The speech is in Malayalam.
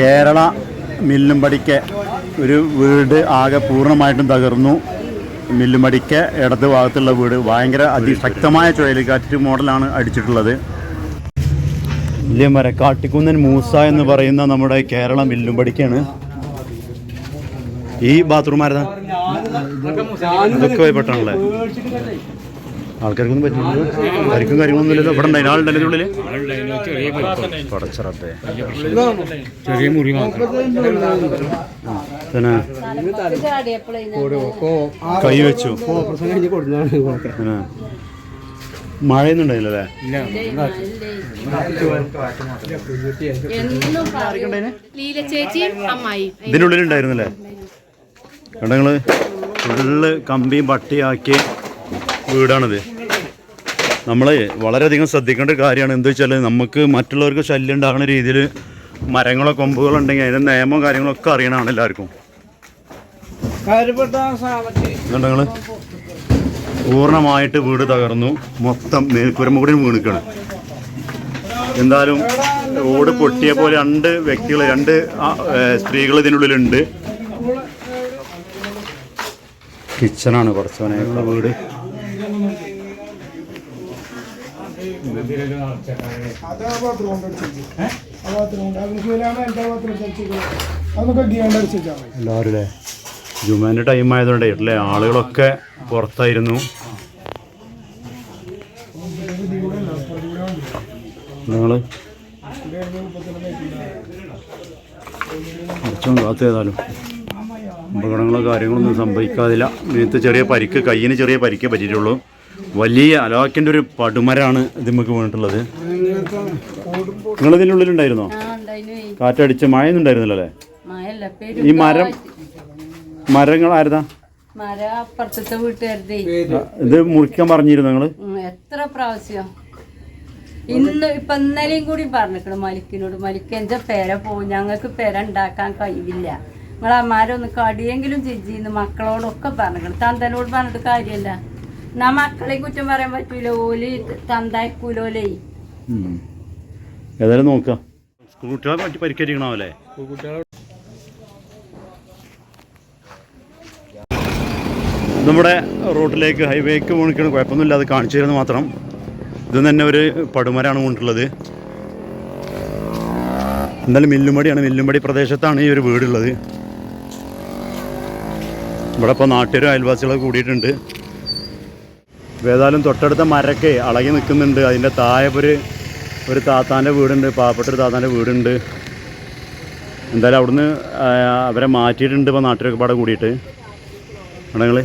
കേരള മില്ലുംപടിക്ക് ഒരു വീട് ആകെ പൂർണമായിട്ടും തകർന്നു. മില്ലുംപടിക്ക് ഇടത് ഭാഗത്തുള്ള വീട് ഭയങ്കര അതിശക്തമായ ചുഴലിക്കാറ്റ് മോഡലാണ് അടിച്ചിട്ടുള്ളത്. വലിയ മരക്കാട്ടിക്കുന്നൻ മൂസ എന്ന് പറയുന്ന നമ്മുടെ കേരള മില്ലുംപടിക്കാണ്. ഈ ബാത്റൂം ആരതാ ഇതൊക്കെ പെട്ടാണല്ലേ ആൾക്കാർക്കൊന്നും പറ്റില്ല ആർക്കും കാര്യങ്ങളൊന്നും ഇല്ലല്ലോ ഇവിടെ ഉണ്ടായി ആളുണ്ടല്ലോ ഇതിനുള്ളിൽ പടച്ചറപ്പേ ചെറിയ മുറി പിന്നെ കൈ വെച്ചു. മഴയൊന്നും ഉണ്ടായില്ല അല്ലേ? എന്നും പറയും. ലീല ചേച്ചിയും അമ്മായി ഇതിനുള്ളിൽ ഉണ്ടായിരുന്നല്ലേ? കണ്ട നിങ്ങൾ? ഫുള്ള് കമ്പിയും പട്ടിയാക്കിയ വീടാണിത്. നമ്മൾ വളരെയധികം ശ്രദ്ധിക്കേണ്ട ഒരു കാര്യമാണ്. എന്താ വെച്ചാൽ നമുക്ക് മറ്റുള്ളവർക്ക് ശല്യം ഉണ്ടാകുന്ന രീതിയിൽ മരങ്ങളോ കൊമ്പുകളോ ഉണ്ടെങ്കിൽ അതിന്റെ നിയമവും കാര്യങ്ങളൊക്കെ അറിയണമാണ് എല്ലാവർക്കും. നിങ്ങൾ പൂർണമായിട്ട് വീട് തകർന്നു. മൊത്തം മേൽക്കുരമുകൂടി വീണിക്കണം. എന്തായാലും ഓട് പൊട്ടിയ പോലെ രണ്ട് വ്യക്തികൾ രണ്ട് സ്ത്രീകൾ ഇതിനുള്ളിലുണ്ട്. കിച്ചണാണ് കുറച്ചവനെ വീട്. എല്ലാവരും അല്ലേ ജുമാന്റെ ടൈം ആയതുകൊണ്ട് അല്ലേ ആളുകളൊക്കെ പുറത്തായിരുന്നു. നിങ്ങൾ കുറച്ചും കാത്തു അപകടങ്ങളോ കാര്യങ്ങളൊന്നും സംഭവിക്കാതില്ല. ഇതിനകത്ത് ചെറിയ പരിക്ക് കയ്യിന് ചെറിയ പരിക്കേ പറ്റിയിട്ടുള്ളൂ. വലിയ അലോക്കിന്റെ ഒരു പടുമരാണ് ഇത് നമുക്ക് വീണിട്ടുള്ളത്. നിങ്ങൾ ഇതിന്റെ ഉള്ളിലുണ്ടായിരുന്നോ ആ കാറ്റടിച്ച് മഴയൊന്നും ഉണ്ടായിരുന്നില്ല അല്ലേ ഈ മരം മരങ്ങൾ ആരുതാ? മര വീട്ടുകാരുടെ. ഇത് മുറിക്കാൻ പറഞ്ഞിരുന്നു നിങ്ങൾ? എത്ര പ്രാവശ്യം? ഇന്ന് ഇപ്പൊ ഇന്നലെയും കൂടി പറഞ്ഞിക്കണ് മലിക്കിനോട്. മലിക്ക് എന്റെ പേര പോവും. ഞങ്ങൾക്ക് പേര ഉണ്ടാക്കാൻ കഴിയില്ല നിങ്ങൾ ഒന്ന് കടിയെങ്കിലും ചിജിന്ന് മക്കളോടൊക്കെ പറഞ്ഞിക്കണം. തന്തനോട് പറഞ്ഞിട്ട് കാര്യമല്ല. എന്നാ മക്കളെ കുറ്റം പറയാൻ പറ്റൂല. ഓൽ തന്താക്കൂലോലേ. ഏതായാലും നോക്കാം. സ്കൂൾ കുട്ടികളെ പറ്റി പരിക്കേറ്റിക്കണാവല്ലേ നമ്മുടെ റോട്ടിലേക്ക് ഹൈവേക്ക് പോണിക്കാണ് കുഴപ്പമൊന്നുമില്ല അത് കാണിച്ചു തരുന്നത് മാത്രം. ഇത് തന്നെ ഒരു പടുമരാണ് കൊണ്ടുള്ളത്. എന്തായാലും മില്ലുമടിയാണ്. മില്ലുമടി പ്രദേശത്താണ് ഈ ഒരു വീടുള്ളത്. ഇവിടെ ഇപ്പോൾ നാട്ടുകാരും അയൽവാസികളൊക്കെ കൂടിയിട്ടുണ്ട്. ഇപ്പോൾ ഏതായാലും തൊട്ടടുത്ത മരക്കെ അളകി നിൽക്കുന്നുണ്ട്. അതിന്റെ താഴെ ഒരു ഒരു താത്താന്റെ വീടുണ്ട്. പാവപ്പെട്ട ഒരു താത്താന്റെ വീടുണ്ട്. എന്തായാലും അവിടുന്ന് അവരെ മാറ്റിയിട്ടുണ്ട് ഇപ്പോൾ നാട്ടിലൊക്കെ പാടെ കൂടിയിട്ട്. നിങ്ങൾ